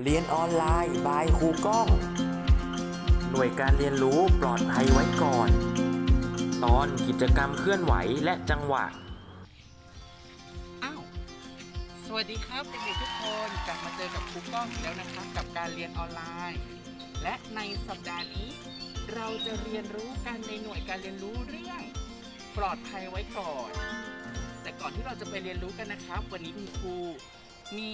เรียนออนไลน์บายครูก้อง หน่วยการเรียนรู้ปลอดภัยไว้ก่อน ตอนกิจกรรมเคลื่อนไหวและจังหวะ อ้าว สวัสดีครับเด็กๆทุกคนกลับมาเจอกับครูก้องอีกแล้วนะครับ กับการเรียนออนไลน์ และในสัปดาห์นี้ เราจะเรียนรู้กันในหน่วยการเรียนรู้เรื่อง ปลอดภัยไว้ก่อน แต่ก่อนที่เราจะไปเรียนรู้กันนะครับ วันนี้คุณครูมี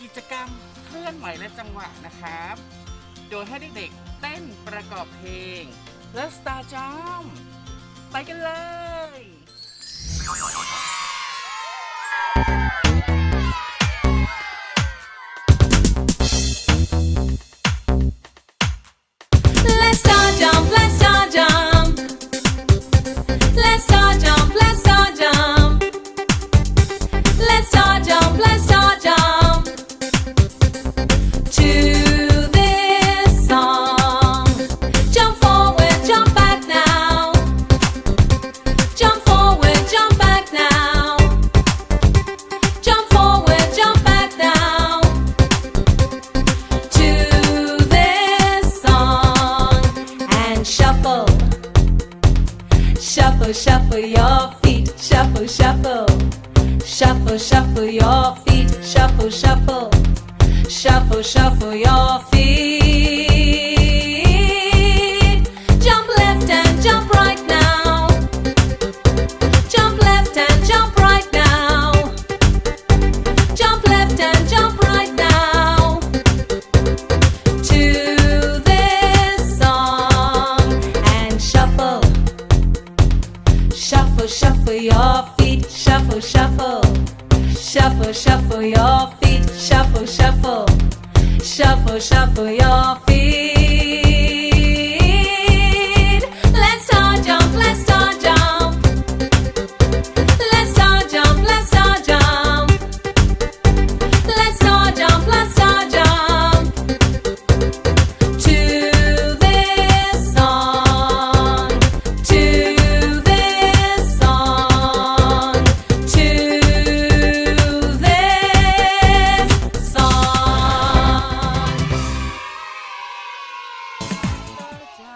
กิจกรรมเคลื่อนไหวและจังหวะนะครับ โดยให้เด็กๆเต้นประกอบเพลง และสตาร์จัมไปกันเลย Shuffle, your feet, shuffle, shuffle. Shuffle, shuffle your feet, shuffle, shuffle. Shuffle, shuffle your feet. Shuffle, shuffle. Shuffle, shuffle your feet, shuffle, shuffle. Shuffle, shuffle your feet.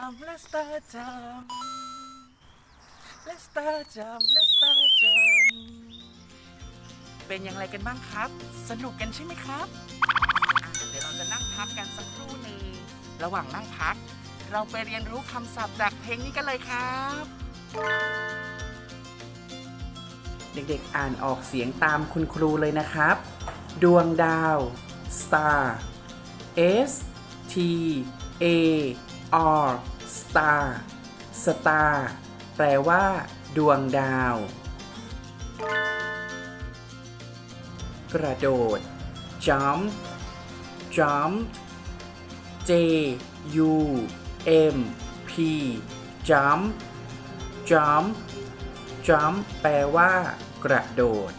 Let's start jump Let's start jump Let's start jump เป็นอย่างไรกันบ้างครับ สนุกกันใช่ไหมครับอะเดี๋ยวเราจะนั่งพักกันสักครู่หนึ่งระหว่างนั่งพัก เราไปเรียนรู้คำศัพท์จากเพลงนี้กันเลยครับ เด็กๆอ่านออกเสียงตามคุณครูเลยนะครับ ดวงดาว star S T A R star star แปลว่า ดวงดาว กระโดด jump jump J U M P jump jump jump แปลว่า กระโดด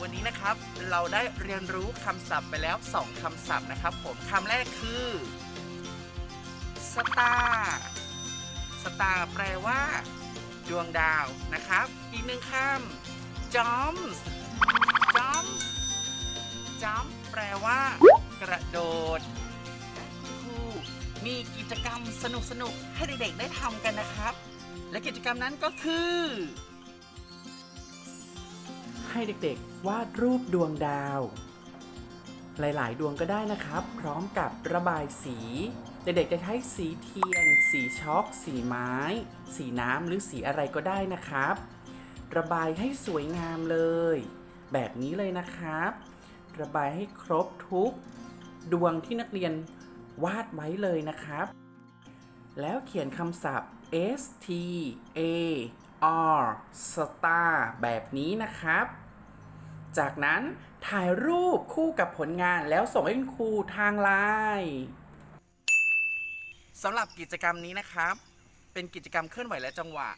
วันนี้นะครับเราได้เรียนรู้คำศัพท์ไปแล้ว 2คำศัพท์นะครับผมคำแรกคือ star star แปลว่า ดวงดาวนะครับ อีกหนึ่งคำ jump jump jump แปลว่า กระโดดคุณครูมีกิจกรรมสนุกๆให้เด็กๆได้ทำกันนะครับ และกิจกรรมนั้นก็คือ ให้เด็กๆ วาดรูปดวงดาว หลาย ๆ ดวงก็ได้นะครับ พร้อมกับระบายสี เด็ก ๆ จะใช้สีเทียน สีช็อก สีไม้ สีน้ำหรือสีอะไรก็ได้นะครับ ระบายให้สวยงามเลย แบบนี้เลยนะครับ ระบายให้ครบทุก ดวงที่นักเรียนวาดไว้เลยนะครับ แล้วเขียนคำศัพท์ S T A R star แบบนี้นะครับ จากนั้นถ่ายรูปคู่กับผลงานแล้วส่งให้คุณครูทางไลน์สำหรับกิจกรรมนี้นะครับ เป็นกิจกรรมเคลื่อนไหวและจังหวะ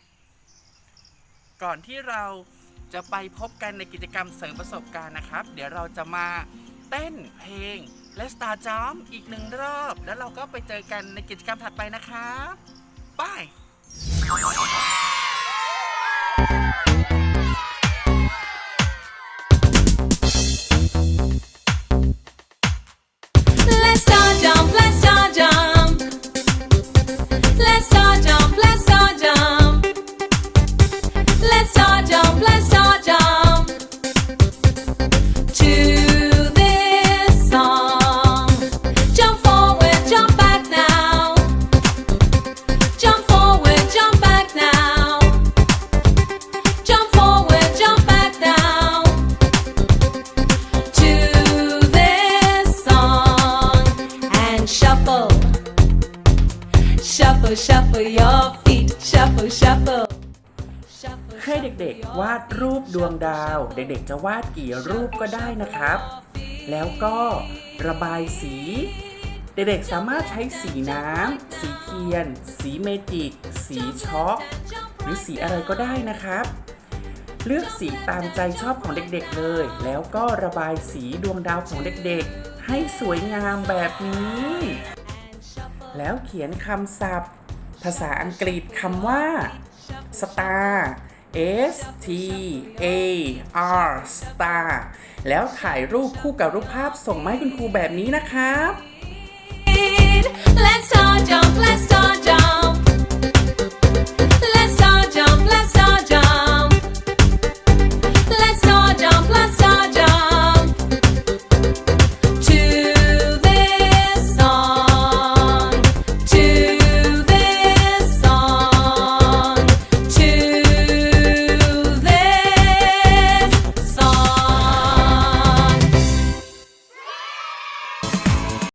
ก่อนที่เราจะไปพบกันในกิจกรรมเสริมประสบการณ์นะครับ เดี๋ยวเราจะมาเต้นเพลงและ Star Jump อีกหนึ่งรอบ แล้วเราก็ไปเจอกันในกิจกรรมถัดไปนะครับบาย Shuffle, shuffle your feet. Shuffle, shuffle. Shuffle, ให้เด็กๆ วาดรูปดวงดาว เด็กๆ จะวาดกี่รูปก็ได้นะครับ แล้วก็ระบายสี เด็กๆ สามารถใช้สีน้ำ สีเทียน สีเมจิก สีช็อก หรือสีอะไรก็ได้นะครับ เลือกสีตามใจชอบของเด็กๆเลย แล้วก็ระบายสีดวงดาวของเด็กๆ ให้สวยงามแบบนี้ แล้วเขียนคำศัพท์ ภาษาอังกฤษคำว่า star S T A R star แล้วถ่ายรูปคู่กับรูปภาพส่งมาให้คุณครูแบบนี้นะครับ Let's start jump, let's start jump.